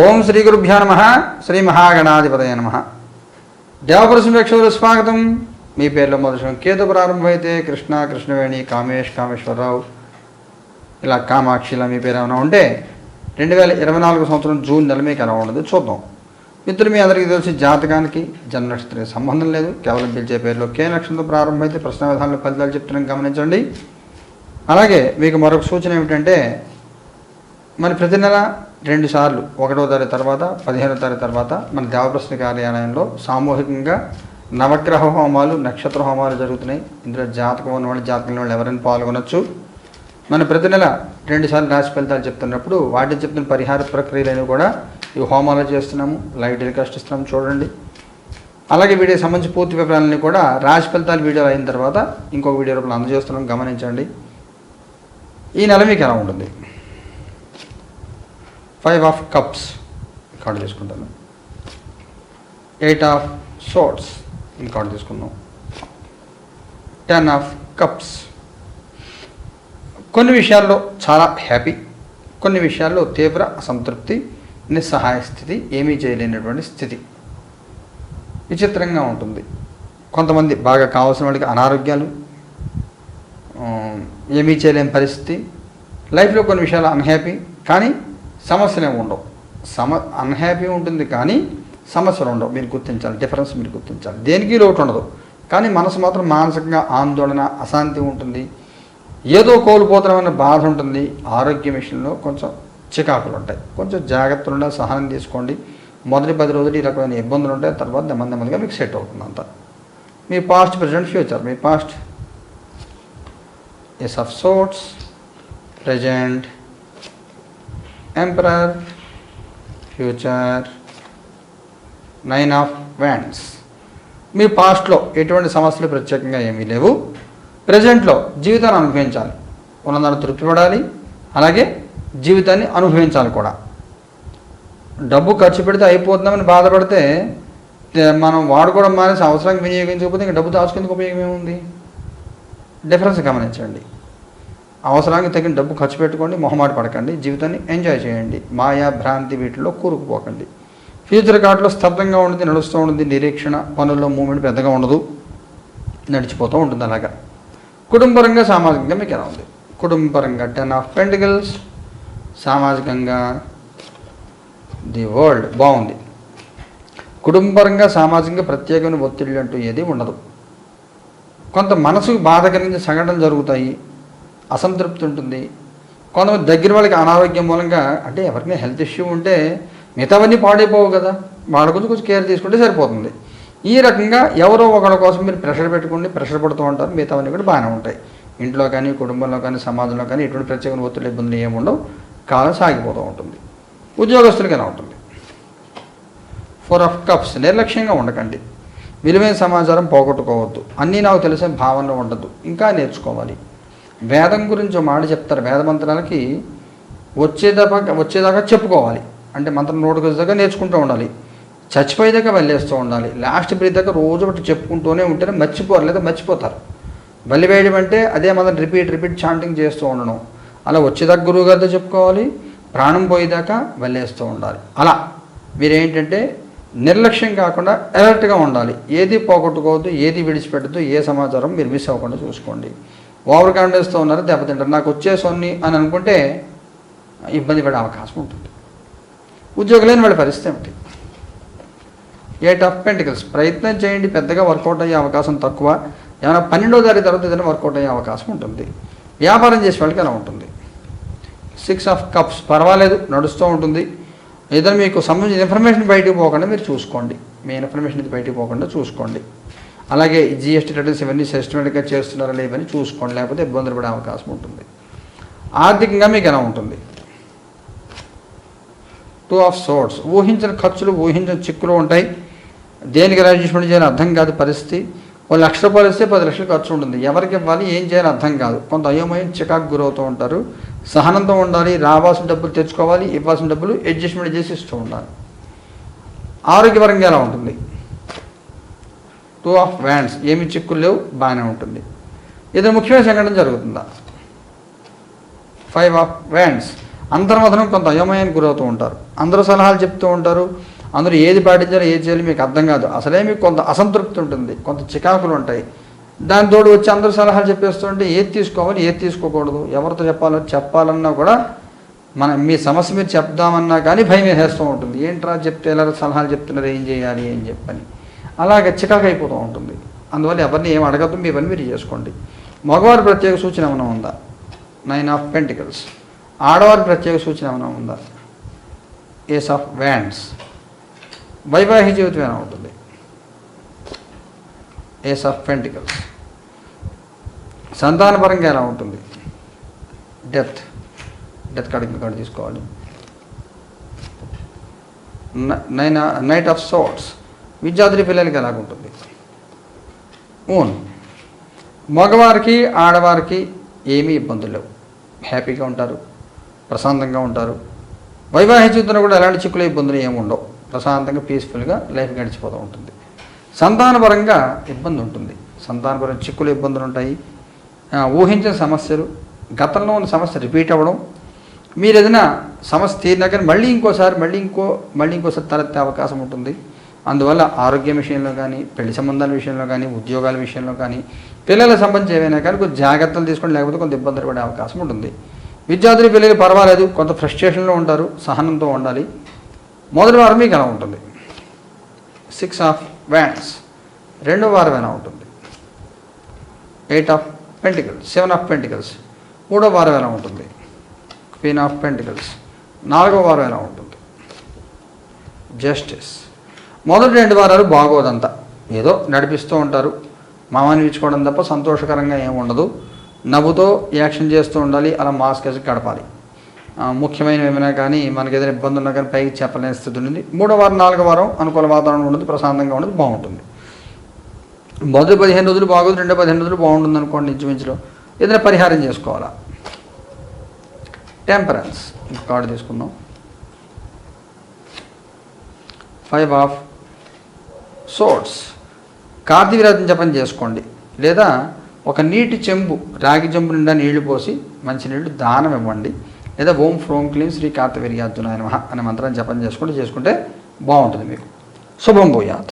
ఓం శ్రీ గురుభ్యో నమ. శ్రీ మహాగణాధిపతయ నమ. దేవపురుషులు స్వాగతం. మీ పేర్లో మొదటి కేతు ప్రారంభమైతే కృష్ణ కృష్ణవేణి కామేష్ కామేశ్వరరావు. ఇలా కామాక్షిలా మీ పేరు ఏమైనా ఉంటే రెండు వేల ఇరవై నాలుగు సంవత్సరం జూన్ నెల మీకు ఎలా ఉండదు చూద్దాం. మిత్రులు మీ అందరికీ తెలిసి జాతకానికి జన్మ సంబంధం లేదు. కేవలం పిలిచే పేరులో కే నక్షత్రంతో ప్రారంభమైతే ప్రశ్న విధానంలో ఫలితాలు చెప్తున్నాం గమనించండి. అలాగే మీకు మరొక సూచన ఏమిటంటే మరి ప్రతి నెల రెండు సార్లు. ఒకటో తారీఖు తర్వాత పదిహేనో తారీఖు తర్వాత మన దేవప్రశ్న కార్యాలయంలో సామూహికంగా నవగ్రహ హోమాలు నక్షత్ర హోమాలు జరుగుతున్నాయి. ఇందులో జాతకం ఉన్న వాళ్ళు జాతకంలో వాళ్ళు ఎవరైనా పాల్గొనొచ్చు. మన ప్రతి నెల రెండు సార్లు రాశి ఫలితాలు చెప్తున్నప్పుడు వాటిని చెప్తున్న పరిహార ప్రక్రియలను కూడా ఈ హోమాలు చేస్తున్నాము. లైవ్ టెలికాస్ట్ ఇస్తున్నాము. చూడండి. అలాగే వీడియో సంబంధించి పూర్తి వివరాలని కూడా రాశి ఫలితాలు వీడియోలు అయిన తర్వాత ఇంకొక వీడియో రూపంలో అందజేస్తున్నాం. గమనించండి. ఈ నెల మీకు ఎలా ఉంటుంది? ఫైవ్ ఆఫ్ కప్స్ కార్డు తీసుకుంటాను. ఎయిట్ ఆఫ్ సోట్స్ ఈ కార్డు తీసుకుందాం. Ten of cups. కొన్ని విషయాల్లో చాలా హ్యాపీ కొన్ని విషయాల్లో తీవ్ర అసంతృప్తి నిస్సహాయ స్థితి ఏమీ చేయలేనటువంటి స్థితి. విచిత్రంగా ఉంటుంది. కొంతమంది బాగా కావాల్సిన వాళ్ళకి అనారోగ్యాలు ఏమీ చేయలేని పరిస్థితి. లైఫ్లో కొన్ని విషయాలు అన్హ్యాపీ కానీ సమస్యలు ఏమి ఉండవు. సమ అన్హ్యాపీ ఉంటుంది కానీ సమస్యలు ఉండవు. మీరు గుర్తించాలి. డిఫరెన్స్ మీరు గుర్తించాలి. దేనికి లోటు ఉండదు. కానీ మనసు మాత్రం మానసికంగా ఆందోళన అశాంతి ఉంటుంది. ఏదో కోల్పోతామన్న బాధ ఉంటుంది. ఆరోగ్య విషయంలో కొంచెం చికాకులు ఉంటాయి. కొంచెం జాగ్రత్తలు ఉండాలి. సహనం తీసుకోండి. మొదటి పది రోజులు ఈ రకమైన ఇబ్బందులు ఉంటాయి. తర్వాత నెమ్మది నెమ్మదిగా మీకు సెట్ అవుతుంది అంతా. మీ past present future me past ace of swords present emperor future nine of wands మీ పాస్ట్లో ఎటువంటి సమస్యలు ప్రత్యేకంగా ఏమీ లేవు. ప్రజెంట్లో జీవితాన్ని అనుభవించాలి. ఉన్నదాన్ని తృప్తిపడాలి. అలాగే జీవితాన్ని అనుభవించాలి కూడా. డబ్బు ఖర్చు పెడితే అయిపోతుందామని బాధపడితే మనం వాడుకోవడం మానేసి అవసరానికి వినియోగించకపోతే ఇంకా డబ్బు దాచుకునేందుకు ఉపయోగం ఏముంది? డిఫరెన్స్ గమనించండి. అవసరానికి తగిన డబ్బు ఖర్చు పెట్టుకోండి మొహమాట పడకండి జీవితాన్ని ఎంజాయ్ చేయండి మాయా భ్రాంతి వీటిలో కూరుకుపోకండి. ఫ్యూచర్ కార్డులో స్తబ్దంగా ఉండదు నడుస్తూ ఉంటుంది నిరీక్షణ పనుల్లో మూమెంట్ పెద్దగా ఉండదు నడిచిపోతూ ఉంటుంది అలాగా. కుటుంబపరంగా సామాజికంగా మీకు ఎలా ఉంది? కుటుంబపరంగా టెన్ ఆఫ్ పెంటికల్స్ సామాజికంగా ది వరల్డ్ బాగుంది. కుటుంబపరంగా సామాజికంగా ప్రత్యేకమైన ఒత్తిళ్ళు అంటూ ఏది ఉండదు. కొంత మనసుకు బాధ కలిగించే సంఘటనలు జరుగుతాయి అసంతృప్తి ఉంటుంది. కొంతమంది దగ్గర వాళ్ళకి అనారోగ్యం మూలంగా అంటే ఎవరికైనా హెల్త్ ఇష్యూ ఉంటే మిగతావన్నీ పాడైపోవు కదా. వాళ్ళ గురించి కొంచెం కేర్ తీసుకుంటే సరిపోతుంది. ఈ రకంగా ఎవరో ఒకరి కోసం మీరు ప్రెషర్ పెట్టుకోండి ప్రెషర్ పడుతూ ఉంటారు మిగతావన్నీ కూడా బాగానే ఉంటాయి. ఇంట్లో కానీ కుటుంబంలో కానీ సమాజంలో కానీ ఎటువంటి ప్రత్యేకమైన ఒత్తిడి ఇబ్బందులు ఏముండవు కాలం సాగిపోతూ ఉంటుంది. ఉద్యోగస్తులకి ఎలా ఉంటుంది? ఫోర్ ఆఫ్ కప్స్ నిర్లక్ష్యంగా ఉండకండి. విలువైన సమాచారం పోగొట్టుకోవద్దు. అన్నీ నాకు తెలిసిన భావనలో ఉండదు ఇంకా నేర్చుకోవాలి. వేదం గురించి ఒక మాట చెప్తారు వేద మంత్రాలకి వచ్చేదాకా వచ్చేదాకా చెప్పుకోవాలి. అంటే మంత్రం నోటికి వచ్చేదాకా నేర్చుకుంటూ ఉండాలి. చచ్చిపోయేదాకా వెళ్ళేస్తూ ఉండాలి. లాస్ట్ బ్రీత్ దాకా రోజు ఒకటి చెప్పుకుంటూనే ఉంటేనే మర్చిపోరు లేదా మర్చిపోతారు. బలి వేయడం అంటే అదే మనం రిపీట్ రిపీట్ చాంటింగ్ చేస్తూ ఉండడం. అలా వచ్చేదాకా గురువు గారితో చెప్పుకోవాలి ప్రాణం పోయేదాకా వెళ్ళేస్తూ ఉండాలి. అలా మీరేంటంటే నిర్లక్ష్యం కాకుండా అలర్ట్గా ఉండాలి. ఏది పోగొట్టుకోవద్దు ఏది విడిచిపెట్టద్దు ఏ సమాచారం మీరు మిస్ అవ్వకుండా చూసుకోండి. ఓవర్ కాన్ఫిడెన్స్తో ఉన్నారు దెబ్బతింటారు. నాకు వచ్చే సొన్ని అని అనుకుంటే ఇబ్బంది పడే అవకాశం ఉంటుంది. ఉద్యోగం లేని వాళ్ళ పరిస్థితి ఏమిటి? Eight of pentacles? ప్రయత్నం చేయండి పెద్దగా వర్కౌట్ అయ్యే అవకాశం తక్కువ. ఏమైనా పన్నెండో తారీఖు తర్వాత ఏదైనా వర్కౌట్ అయ్యే అవకాశం ఉంటుంది. వ్యాపారం చేసే వాళ్ళకి ఎలా ఉంటుంది. సిక్స్ ఆఫ్ కప్స్ పర్వాలేదు నడుస్తూ ఉంటుంది. ఏదైనా మీకు సంబంధించిన ఇన్ఫర్మేషన్ బయటికి పోకుండా మీరు చూసుకోండి. మీ ఇన్ఫర్మేషన్ ఇది బయటికి పోకుండా చూసుకోండి. అలాగే జిఎస్టీ రిటర్న్స్ ఇవన్నీ సిస్టమేటిక్గా చేస్తున్నారా లేవని చూసుకోండి. లేకపోతే ఇబ్బందులు పడే అవకాశం ఉంటుంది. ఆర్థికంగా మీకు ఎలా ఉంటుంది? టూ ఆఫ్ సోర్ట్స్ ఊహించిన ఖర్చులు ఊహించిన చిక్కులు ఉంటాయి. దేనికి అడ్జస్ట్మెంట్ చేయాలని అర్థం కాదు పరిస్థితి. ఓ లక్ష రూపాయలు ఇస్తే పది లక్షలు ఖర్చు ఉంటుంది. ఎవరికి ఇవ్వాలి ఏం చేయాలి అర్థం కాదు. కొంత అయోమయం చికాకు గురవుతూ ఉంటారు. సహనంతో ఉండాలి రావాల్సిన డబ్బులు తెచ్చుకోవాలి ఇవ్వాల్సిన డబ్బులు అడ్జస్ట్మెంట్ చేసి ఇస్తూ ఉండాలి. ఆరోగ్యపరంగా ఎలా ఉంటుంది? టూ ఆఫ్ వ్యాండ్స్ ఏమి చిక్కులు లేవు బాగానే ఉంటుంది. ఏదైనా ముఖ్యమైన సంఘటన జరుగుతుందా? ఫైవ్ ఆఫ్ వ్యాండ్స్ అంతర్మథనం కొంత అయోమయానికి గురవుతూ ఉంటారు. అందరూ సలహాలు చెప్తూ ఉంటారు. అందరూ ఏది పాటించాలో ఏది చేయాలి మీకు అర్థం కాదు. అసలే మీకు కొంత అసంతృప్తి ఉంటుంది. కొంత చికాకులు ఉంటాయి. దాని తోడు వచ్చి అందరూ సలహాలు చెప్పేస్తుంటే ఏది తీసుకోవాలి ఏది తీసుకోకూడదు? ఎవరితో చెప్పాలో చెప్పాలన్నా కూడా మన మీ సమస్య మీరు చెప్దామన్నా కానీ భయం వేసేస్తూ ఉంటుంది. ఏంట్రా చెప్తే ఎలా సలహాలు చెప్తున్నారు ఏం చేయాలి ఏం చెప్పని. అలాగే చికాకు అయిపోతూ ఉంటుంది. అందువల్ల ఎవరిని ఏం అడగద్దు మీ పని మీరు చేసుకోండి. మగవారి ప్రత్యేక సూచన ఏమైనా ఉందా? నైన్ ఆఫ్ పెంటికల్స్ ఆడవారి ప్రత్యేక సూచన ఏమైనా ఉందా? ఏస్ ఆఫ్ వ్యాండ్స్ వైవాహిక జీవితం ఏమైనా ఉంటుంది? ఏస్ ఆఫ్ పెంటికల్స్ సంతానపరంగా ఎలా ఉంటుంది? డెత్ డెత్ కార్డు ఇంకా కార్డు తీసుకోవాలి. నైన్ నైట్ ఆఫ్ సోట్స్ విద్యార్థి పిల్లలకి ఎలాగుంటుంది? ఓన్ మగవారికి ఆడవారికి ఏమీ ఇబ్బందులు లేవు. హ్యాపీగా ఉంటారు ప్రశాంతంగా ఉంటారు. వైవాహిక జీవితంలో కూడా ఎలాంటి చిక్కులు ఇబ్బందులు ఏమి ఉండవు. ప్రశాంతంగా పీస్ఫుల్గా లైఫ్ గడిచిపోతూ ఉంటుంది. సంతానపరంగా ఇబ్బంది ఉంటుంది. సంతానపరం చిక్కులు ఇబ్బందులు ఉంటాయి. ఊహించిన సమస్యలు గతంలో ఉన్న సమస్య రిపీట్ అవ్వడం. మీరు ఏదైనా సమస్య తీరినా కానీ మళ్ళీ ఇంకోసారి మళ్ళీ ఇంకో మళ్ళీ ఇంకోసారి తలెత్తే అవకాశం ఉంటుంది. అందువల్ల ఆరోగ్యం విషయంలో కానీ పెళ్ళి సంబంధాల విషయంలో కానీ ఉద్యోగాల విషయంలో కానీ పిల్లల సంబంధించి ఏమైనా కానీ కొంచెం జాగ్రత్తలు తీసుకొని లేకపోతే కొంత ఇబ్బందులు పడే అవకాశం ఉంటుంది. విద్యార్థులు పిల్లలు పర్వాలేదు కొంత ఫ్రస్ట్రేషన్లో ఉంటారు సహనంతో ఉండాలి. మొదటి వారం మీకు ఎలా ఉంటుంది? సిక్స్ ఆఫ్ వ్యాండ్స్ రెండో వారం ఎలా ఉంటుంది? Eight of pentacles seven of pentacles మూడో వారం ఎలా ఉంటుంది? క్వీన్ ఆఫ్ పెంటికల్స్ నాలుగో వారం ఎలా ఉంటుంది? జస్టిస్ మొదటి రెండు వారాలు బాగోదంతా. ఏదో నడిపిస్తూ ఉంటారు. మామని తప్ప సంతోషకరంగా ఏమి ఉండదు. నవ్వుతో యాక్షన్ చేస్తూ ఉండాలి. అలా మాస్క్ వేసి గడపాలి. ముఖ్యమైనవి ఏమైనా కానీ మనకి ఏదైనా ఇబ్బంది ఉన్నా కానీ పైకి చెప్పలేని స్థితి ఉంది మూడో వారం నాలుగో వారం అనుకూల వాతావరణం ఉండదు. ప్రశాంతంగా ఉండదు. బాగుంటుంది. మొదటి పదిహేను రోజులు బాగోదు. రెండో పదిహేను రోజులు బాగుంటుంది అనుకోండి ఇంచుమించులో ఏదైనా పరిహారం చేసుకోవాలా? టెంపరెన్స్ కార్డు తీసుకుందాం. ఫైవ్ ఆఫ్ సోర్ట్స్ కార్తీవిరాజం జపం చేసుకోండి. లేదా ఒక నీటి చెంబు రాగి చెంబు నిండా నీళ్ళు పోసి మంచినీళ్ళు దానం ఇవ్వండి. లేదా ఓం ఫ్రోం క్లీం శ్రీ కార్తవీర్యార్జునాయ నమః అనే మంత్రాన్ని జపం చేసుకుంటే చేసుకుంటే బాగుంటుంది మీకు. శుభం భూయాత్.